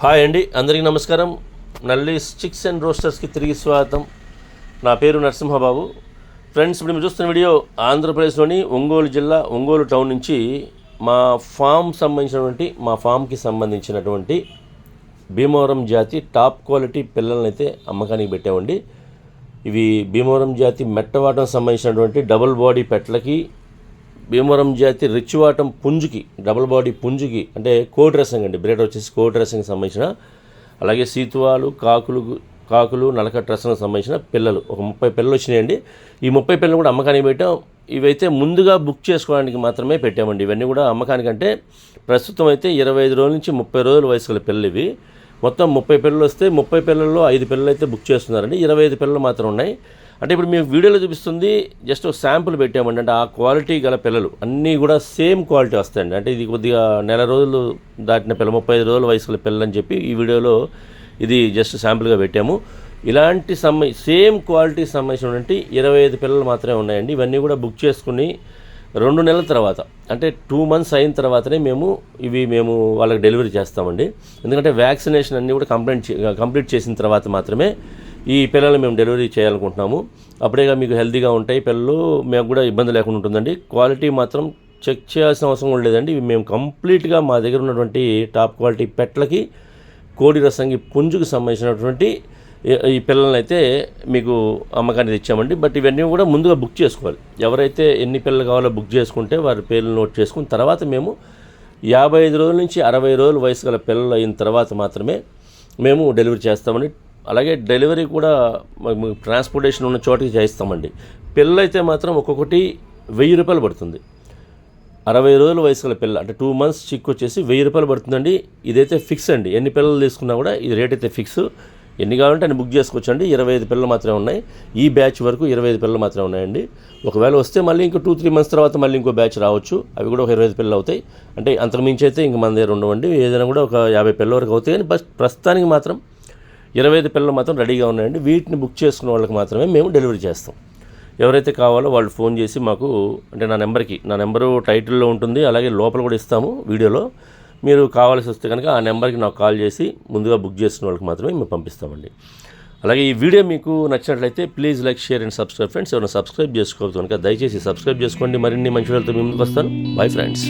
Hi అండి అందరికీ నమస్కారం. నల్లి చిక్స్ అండ్ రోస్టర్స్కి తిరిగి స్వాగతం. నా పేరు నరసింహబాబు. ఫ్రెండ్స్ ఇప్పుడు మీరు చూస్తున్న వీడియో ఆంధ్రప్రదేశ్లోని ఒంగోలు జిల్లా ఒంగోలు టౌన్ నుంచి మా ఫామ్ సంబంధించినటువంటి మా ఫామ్కి సంబంధించినటువంటి భీమవరం జాతి టాప్ క్వాలిటీ పిల్లల్ని అయితే అమ్మకానికి పెట్టామండి. ఇవి భీమవరం జాతి మెట్టవాటం సంబంధించినటువంటి డబుల్ బాడీ పెట్లకి భీమవరం జాతి రిచ్చివాటం పుంజుకి డబుల్ బాడీ పుంజుకి అంటే కోట్ రసంగ్ అండి. బ్రేడ్ వచ్చేసి కోట్ రసంకి సంబంధించిన అలాగే సీతువాలు కాకులు కాకులు నలకట్ రసంకి సంబంధించిన పిల్లలు. ఒక ముప్పై పిల్లలు వచ్చినాయండి. ఈ ముప్పై పిల్లలు కూడా అమ్మకానికి పెట్టాం. ఇవైతే ముందుగా బుక్ చేసుకోవడానికి మాత్రమే పెట్టామండి. ఇవన్నీ కూడా అమ్మకానికంటే ప్రస్తుతం అయితే ఇరవై ఐదు రోజుల నుంచి ముప్పై రోజుల వయసు గల పిల్లలు ఇవి. మొత్తం ముప్పై పిల్లలు వస్తే ముప్పై పిల్లల్లో ఐదు పిల్లలు అయితే బుక్ చేస్తున్నారండి. ఇరవై ఐదు పిల్లలు మాత్రం ఉన్నాయి. అంటే ఇప్పుడు మేము వీడియోలో చూపిస్తుంది జస్ట్ ఒక శాంపుల్ పెట్టామండి. అంటే ఆ క్వాలిటీ గల పిల్లలు అన్నీ కూడా సేమ్ క్వాలిటీ వస్తాయండి. అంటే ఇది కొద్దిగా నెల రోజులు దాటిన పిల్ల ముప్పై ఐదు రోజుల వయసు గల పిల్లలు అని చెప్పి ఈ వీడియోలో ఇది జస్ట్ శాంపుల్గా పెట్టాము. ఇలాంటి సమ్మ సేమ్ క్వాలిటీ సంబంధించినటువంటి ఇరవై ఐదు పిల్లలు మాత్రమే ఉన్నాయండి. ఇవన్నీ కూడా బుక్ చేసుకుని రెండు నెలల తర్వాత అంటే టూ మంత్స్ అయిన తర్వాతనే మేము ఇవి మేము వాళ్ళకి డెలివరీ చేస్తామండి. ఎందుకంటే వ్యాక్సినేషన్ అన్నీ కూడా కంప్లీట్ కంప్లీట్ చేసిన తర్వాత మాత్రమే ఈ పిల్లలు మేము డెలివరీ చేయాలనుకుంటున్నాము. అప్పుడేగా మీకు హెల్తీగా ఉంటాయి. పిల్లలు మేము కూడా ఇబ్బంది లేకుండా ఉంటుందండి. క్వాలిటీ మాత్రం చెక్ చేయాల్సిన అవసరం కూడా లేదండి. ఇవి మేము కంప్లీట్గా మా దగ్గర ఉన్నటువంటి టాప్ క్వాలిటీ పెట్లకి కోడి రసంగి పుంజుకు సంబంధించినటువంటి ఈ- పిల్లల్ని అయితే మీకు అమ్మకానికి ఇచ్చామండి బట్ ఇవన్నీ కూడా ముందుగా బుక్ చేసుకోవాలి. ఎవరైతే ఎన్ని పిల్లలు కావాలో బుక్ చేసుకుంటే వారి పేర్లు నోట్ చేసుకుని తర్వాత మేము యాభై ఐదు రోజుల నుంచి అరవై రోజుల వయసు గల పిల్లలు అయిన తర్వాత మాత్రమే మేము డెలివరీ చేస్తామండి. అలాగే డెలివరీ కూడా ట్రాన్స్పోర్టేషన్ ఉన్న చోటికి చేయిస్తామండి. పిల్లలు అయితే మాత్రం ఒక్కొక్కటి వెయ్యి రూపాయలు పడుతుంది. అరవై రోజుల వయసు గల పిల్ల అంటే టూ మంత్స్ చిక్ వచ్చేసి వెయ్యి రూపాయలు పడుతుందండి. ఇదైతే ఫిక్స్ అండి. ఎన్ని పిల్లలు తీసుకున్నా కూడా ఇది రేట్ అయితే ఫిక్స్. ఎన్ని కావాలంటే అన్ని బుక్ చేసుకోవచ్చండి. ఇరవై ఐదు పిల్లలు మాత్రమే ఉన్నాయి. ఈ బ్యాచ్ వరకు ఇరవై ఐదు పిల్లలు మాత్రమే ఉన్నాయండి. ఒకవేళ వస్తే మళ్ళీ ఇంకో టూ త్రీ మంత్స్ తర్వాత మళ్ళీ ఇంకో బ్యాచ్ రావచ్చు. అవి కూడా ఒక ఇరవై ఐదు పిల్లలు అవుతాయి. అంటే అంతకుమించి అయితే ఇంక మన దగ్గర ఉండవండి. ఏదైనా కూడా ఒక యాభై పిల్లల వరకు అవుతాయి. కానీ బస్ ప్రస్తుతానికి మాత్రం ఇరవై ఐదు పిల్లలు మాత్రం రెడీగా ఉన్నాయండి. వీటిని బుక్ చేసుకున్న వాళ్ళకి మాత్రమే మేము డెలివరీ చేస్తాం. ఎవరైతే కావాలో వాళ్ళు ఫోన్ చేసి మాకు అంటే నా నెంబర్కి నా నెంబరు టైటిల్లో ఉంటుంది. అలాగే లోపల కూడా ఇస్తాము వీడియోలో. మీరు కావాల్సి వస్తే కనుక ఆ నెంబర్కి నాకు కాల్ చేసి ముందుగా బుక్ చేసిన వాళ్ళకి మాత్రమే మేము పంపిస్తామండి. అలాగే ఈ వీడియో మీకు నచ్చినట్లయితే please like share and subscribe friends. ఎవరైనా సబ్స్క్రైబ్ చేసుకోవచ్చు కనుక దయచేసి సబ్స్క్రైబ్ చేసుకోండి. మరిన్ని మంచి వాళ్ళతో మేము వస్తాను. Bye friends